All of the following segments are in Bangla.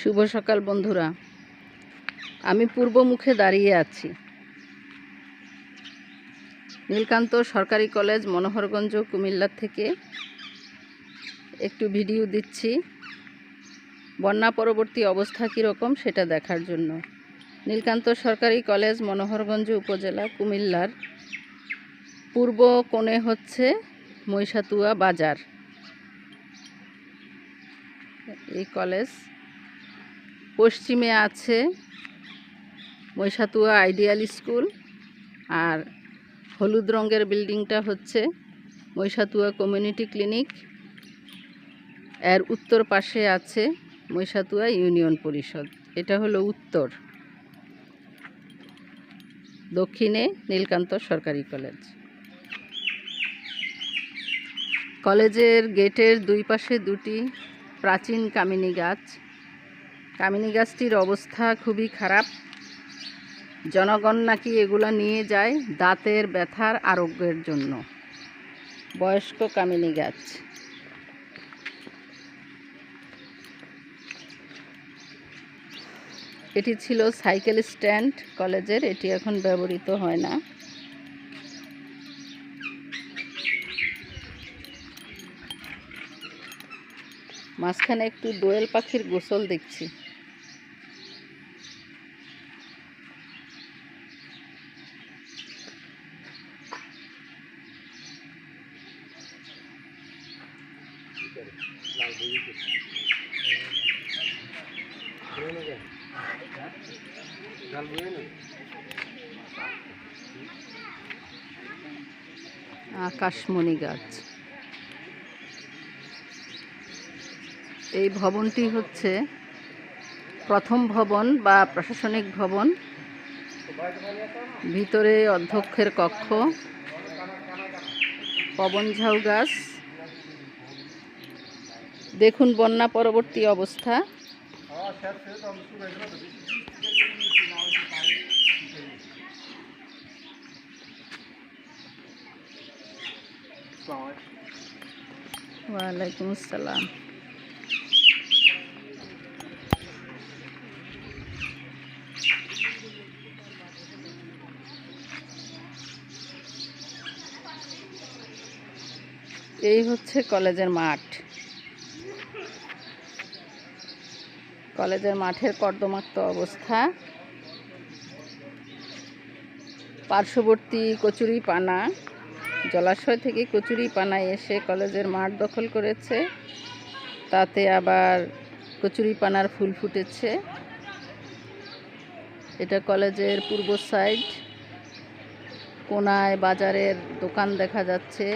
শুভ সকাল, বন্ধুরা। আমি পূর্ব মুখে দাঁড়িয়ে আছি। নীলকান্ত সরকারি কলেজ, মনোহরগঞ্জ, কুমিল্লা থেকে একটু ভিডিও দিচ্ছি। বন্যা পরবর্তী অবস্থা কীরকম সেটা দেখার জন্য। নীলকান্ত সরকারি কলেজ, মনোহরগঞ্জ উপজেলা, কুমিল্লার পূর্ব কোণে হচ্ছে মহিষাতুয়া বাজার। এই কলেজ পশ্চিমে আছে মহিষাতুয়া আইডিয়াল স্কুল আর হলুদ রঙের বিল্ডিংটা হচ্ছে মহিষাতুয়া কমিউনিটি ক্লিনিক। এর উত্তর পাশে আছে মহিষাতুয়া ইউনিয়ন পরিষদ। এটা হলো উত্তর। দক্ষিণে নীলকান্ত সরকারি কলেজ। কলেজের গেটের দুই পাশে দুটি প্রাচীন কামিনী গাছ। কামিনী গাছটির অবস্থা খুবই খারাপ। জনগণ নাকি এগুলা নিয়ে যায় দাঁতের ব্যথার আরোগ্যের জন্য। বয়স্ক কামিনী গাছ। এটি ছিল সাইকেল স্ট্যান্ড কলেজের, এটি এখন ব্যবহৃত হয় না। মাঝখানে একটু দোয়েল পাখির গোসল দেখছি। আকাশমণি গাছ। এই ভবনটি হচ্ছে প্রথম ভবন বা প্রশাসনিক ভবন। ভিতরে অধ্যক্ষের কক্ষ। পবন ঝাউ গাছ। দেখুন বন্যা পরবর্তী অবস্থা। ওয়ালাইকুম আসসালাম। এই হচ্ছে কলেজের মাঠ। কলেজের মাঠের কর্দমাক্ত অবস্থা। পার্শ্ববর্তী কচুরি পানা জলাশয় থেকে কচুরি পানায় এসে কলেজের মাঠ দখল করেছে। তাতে আবার কচুরি পানার ফুল ফুটেছে। এটা কলেজের পূর্ব সাইড। কোনায় বাজারের দোকান দেখা যাচ্ছে।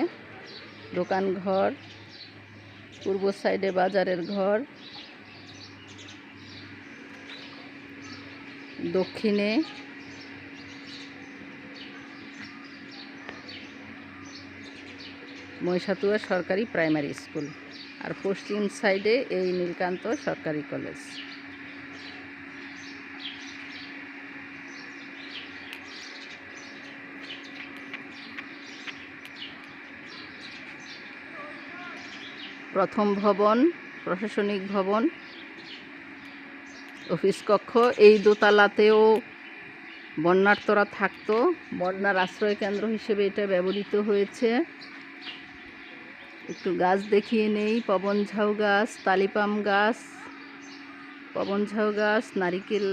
দোকান ঘর পূর্ব সাইডে বাজারের ঘর। দক্ষিণে। মহিষাতুয়া সরকারি প্রাইমারি স্কুল। আর পশ্চিম সাইডে এই নীলকান্ত সরকারি কলেজ। প্রথম ভবন, প্রশাসনিক ভবন অফিস কক্ষ, এই দোতলাতেও বন্যার্তরা থাকতো। বন্যার আশ্রয় কেন্দ্র হিসেবে এটা ব্যবহৃত হয়েছে। একটু গাছ দেখিয়ে নেই, পবন ঝাউ গাছ, তালিপাম গাছ, পবন ঝাউ গাছ, নারিকেল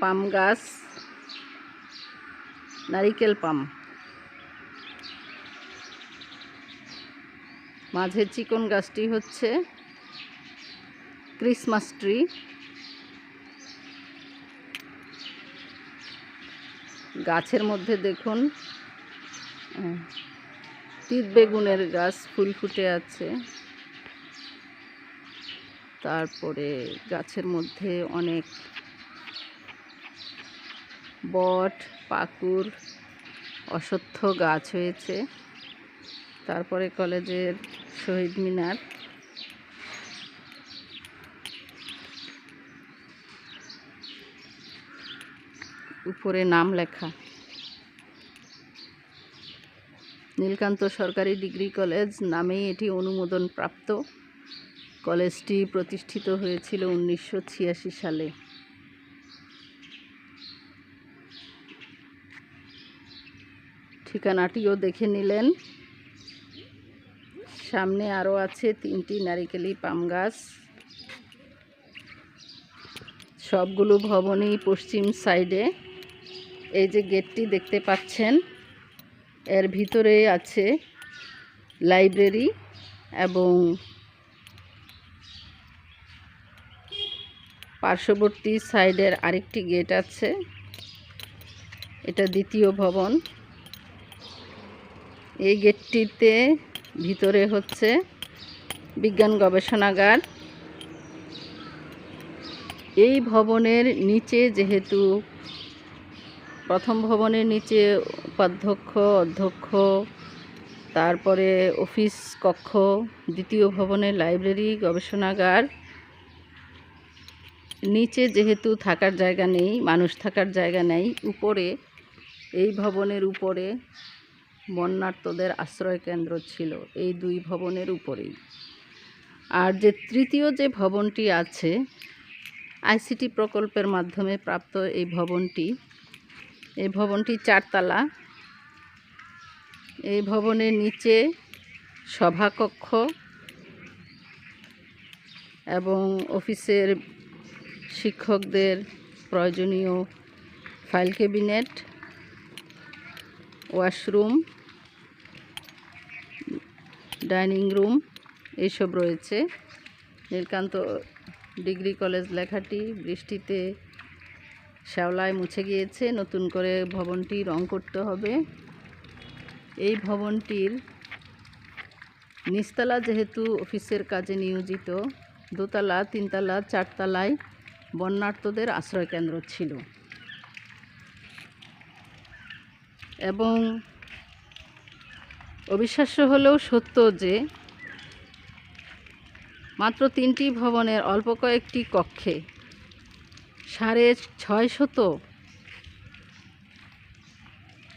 পাম গাছ, নারিকেল পাম। মাঝের চিকন গাছটি হচ্ছে ক্রিসমাস ট্রি। গাছের মধ্যে দেখুন তিত বেগুনের গাছ ফুল ফুটে আছে। তারপরে গাছের মধ্যে অনেক বট, পাকুর, অশ্বত্থ গাছ হয়েছে। তারপরে কলেজের শহীদ মিনার। উপরে নাম লেখা। নীলকান্ত সরকারি ডিগ্রি কলেজ নামেই এটি অনুমোদন প্রাপ্ত কলেজটি প্রতিষ্ঠিত হয়েছিল উনিশশো ছিয়াশি সালে। ঠিকানাটিও দেখে নিলেন। সামনে আরও আছে তিনটি নারিকেলি পাম গাছ। সবগুলো ভবনই পশ্চিম সাইডে। এই যে গেটটি দেখতে পাচ্ছেন, এর ভিতরে আছে লাইব্রেরি এবং পার্শ্ববর্তী সাইডের আরেকটি গেট আছে, এটা দ্বিতীয় ভবন। এই গেটটিতে ভিতরে হচ্ছে বিজ্ঞান গবেষণাগার। এই ভবনের নিচে যেহেতু প্রথম ভবনের নিচে উপাধ্যক্ষ, অধ্যক্ষ, তারপরে অফিস কক্ষ, দ্বিতীয় ভবনের লাইব্রেরি, গবেষণাগার। নিচে যেহেতু থাকার জায়গা নেই, মানুষ থাকার জায়গা নেই, উপরে এই ভবনের উপরে বন্যার্তদের আশ্রয় কেন্দ্র ছিল, এই দুই ভবনের উপরেই। আর যে তৃতীয় যে ভবনটি আছে, আইসিটি প্রকল্পের মাধ্যমে প্রাপ্ত এই ভবনটি এই ভবনটি চারতলা। এই ভবনের নিচে সভাকক্ষ এবং অফিসের শিক্ষকদের প্রয়োজনীয় file cabinet, washroom, dining room এইসব রয়েছে। নীলকান্ত ডিগ্রি কলেজ লেখাটি বৃষ্টিতে শ্যাওলায় মুছে গিয়েছে, নতুন করে ভবনটি রং করতে হবে। এই ভবনটির নিচতলা যেহেতু অফিসের কাজে নিয়োজিত, দোতলা, তিনতলা, চারতলায় বন্যার্তদের আশ্রয়কেন্দ্র ছিল। এবং অবিশ্বাস্য হলেও সত্য যে, মাত্র তিনটি ভবনের অল্প কয়েকটি কক্ষে সাড়ে ছয় শত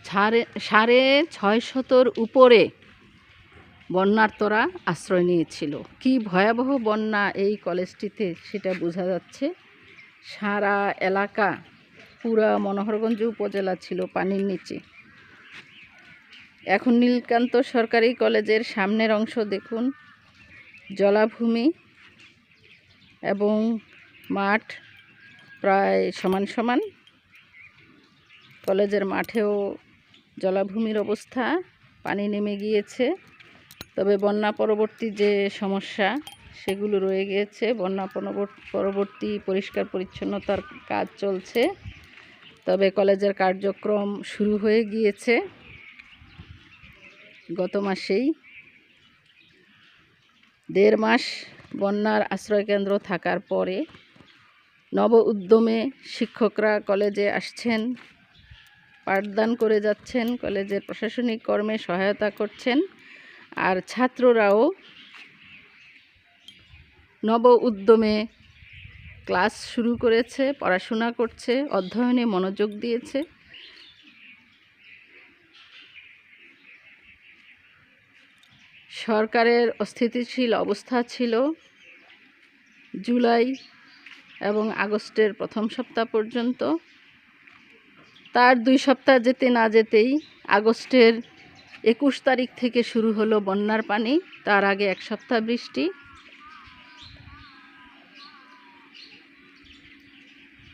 সাড়ে সাড়ে ছয় শতর উপরে বন্যার্তরা আশ্রয় নিয়েছিল। কি ভয়াবহ বন্যা এই কলেজটিতে সেটা বোঝা যাচ্ছে। সারা এলাকা পুরা মনোহরগঞ্জ উপজেলা ছিল পানির নিচে। এখন নীলকান্ত সরকারি কলেজের সামনের অংশ দেখুন। জলাভূমি এবং মাঠ প্রায় সমান সমান। কলেজের মাঠেও জলাভূমির অবস্থা, পানি নেমে গিয়েছে। তবে বন্যা পরবর্তী যে সমস্যা, সেগুলো রয়ে গিয়েছে। বন্যা পরবর- পরবর্তী পরিষ্কার পরিচ্ছন্নতার কাজ চলছে। তবে কলেজের কার্যক্রম শুরু হয়ে গিয়েছে। গত মাসেই দেড় মাস বন্যার আশ্রয়কেন্দ্র থাকার পরে নব উদ্যমে শিক্ষকরা কলেজে আসছেন, পাঠদান করে যাচ্ছেন, কলেজের প্রশাসনিক কর্মে সহায়তা করছেন, আর ছাত্ররাও নব উদ্যমে ক্লাস শুরু করেছে, পড়াশোনা করছে, অধ্যয়নে মনোযোগ দিয়েছে। সরকারের অস্থিতিশীল অবস্থা ছিল। জুলাই এবং আগস্টের প্রথম সপ্তাহ পর্যন্ত। তার দুই সপ্তাহ যেতে না যেতেই আগস্টের একুশ তারিখ থেকে শুরু হলো বন্যার পানি, তার আগে এক সপ্তাহ বৃষ্টি।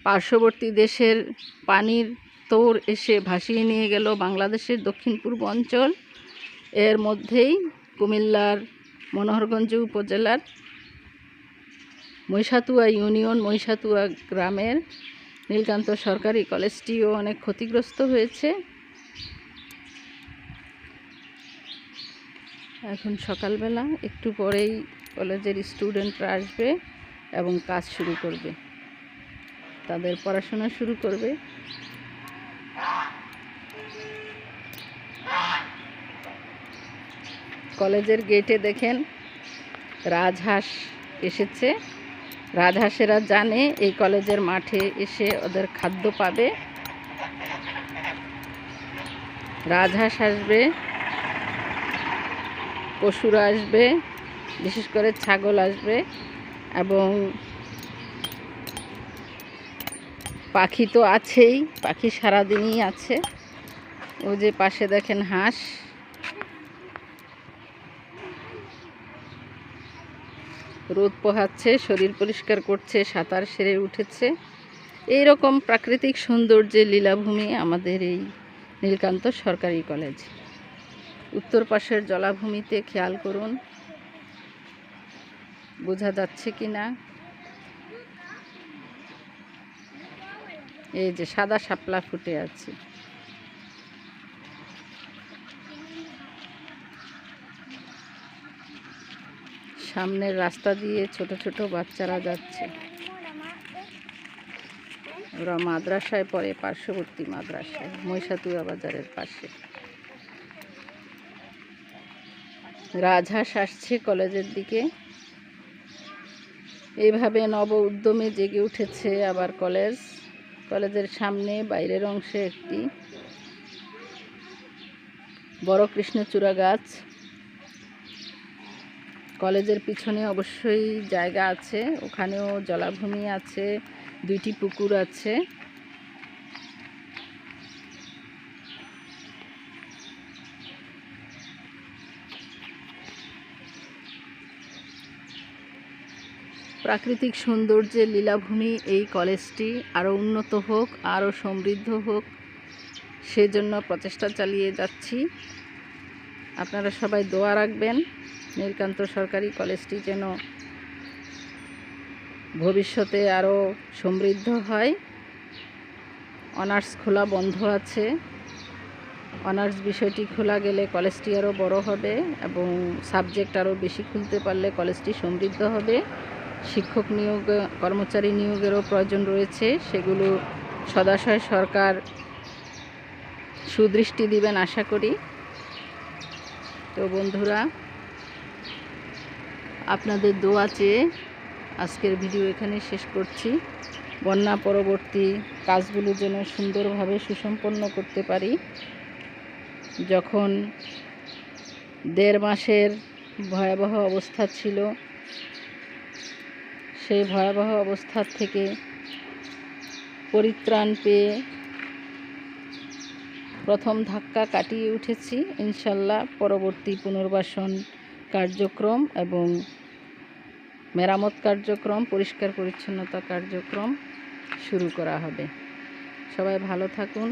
পার্শ্ববর্তী দেশের পানির তোর এসে ভাসিয়ে নিয়ে গেল বাংলাদেশের দক্ষিণ পূর্ব অঞ্চল। এর মধ্যেই কুমিল্লার মনোহরগঞ্জ উপজেলার মহিষাতুয়া ইউনিয়ন, মহিষাতুয়া গ্রামের নীলকান্ত সরকারি কলেজটিও অনেক ক্ষতিগ্রস্ত হয়েছে। এখন সকালবেলা একটু পরেই কলেজের স্টুডেন্টরা আসবে এবং কাজ শুরু করবে। তাদের পড়াশোনা শুরু করবে। কলেজের গেটে দেখেন রাজহাঁস এসেছে। রাজহাঁসেরা জানে এই কলেজের মাঠে এসে ওদের খাদ্য পাবে। রাজহাঁস আসবে পশুরা আসবে, বিশেষ করে ছাগল আসবে এবং পাখি তো আছেই, পাখি সারাদিনই আছে। ও যে পাশে দেখেন হাঁস। রোদ পোহাচ্ছে, শরীর পরিষ্কার করছে, সাঁতার সেরে উঠেছে। এই রকম প্রাকৃতিক সৌন্দর্যের লীলাভূমি আমাদের এই নীলকান্ত সরকারি কলেজ। উত্তর পাশের জলাভূমিতে খেয়াল করুন। বোঝা যাচ্ছে কি না? এই যে সাদা শাপলা ফুটে আছে। সামনের রাস্তা দিয়ে ছোট ছোট বাচ্চারা যাচ্ছে। ওরা মাদ্রাসায় পড়ে, পার্শ্ববর্তী মাদ্রাসায় মহিষাতুয়া বাজারের পাশে। রাজহাঁস আসছে কলেজের দিকে। এইভাবে নব উদ্যমে জেগে উঠেছে আবার কলেজ। কলেজের সামনে বাইরের অংশে একটি বড় কৃষ্ণচূড়া গাছ। কলেজের পিছনে অবশ্যই জায়গা আছে, ওখানেও জলাভূমি আছে, দুইটি পুকুর আছে। প্রাকৃতিক সৌন্দর্যের লীলাভূমি এই কলেজটি আরও উন্নত হোক, আরও সমৃদ্ধ হোক, সেজন্য প্রচেষ্টা চালিয়ে যাচ্ছি। আপনারা সবাই দোয়া রাখবেন। নীলকান্ত সরকারি কলেজটি যেন ভবিষ্যতে আরও সমৃদ্ধ হয়। অনার্স খোলা বন্ধ আছে। অনার্স বিষয়টি খোলা গেলে কলেজটি আরও বড় হবে এবং সাবজেক্ট আরও বেশি খুলতে পারলে কলেজটি সমৃদ্ধ হবে। শিক্ষক নিয়োগ, কর্মচারী নিয়োগেরও প্রয়োজন রয়েছে। সেগুলো সদাশয় সরকার সুদৃষ্টি দিবেন আশা করি। তো বন্ধুরা, আপনাদের দোয়া চেয়ে আজকের ভিডিও এখানে শেষ করছি। বন্যা পরবর্তী কাজগুলো যেন সুন্দরভাবে সুসম্পন্ন করতে পারি। যখন দেড় মাসের ভয়াবহ অবস্থা ছিল, সেই ভয়াবহ অবস্থার থেকে পরিত্রাণ পেয়ে প্রথম ধাক্কা কাটিয়ে উঠেছি। ইনশাল্লাহ পরবর্তী পুনর্বাসন কার্যক্রম এবং মেরামত কার্যক্রম, পরিষ্কার পরিচ্ছন্নতা কার্যক্রম শুরু করা হবে। সবাই ভালো থাকুন।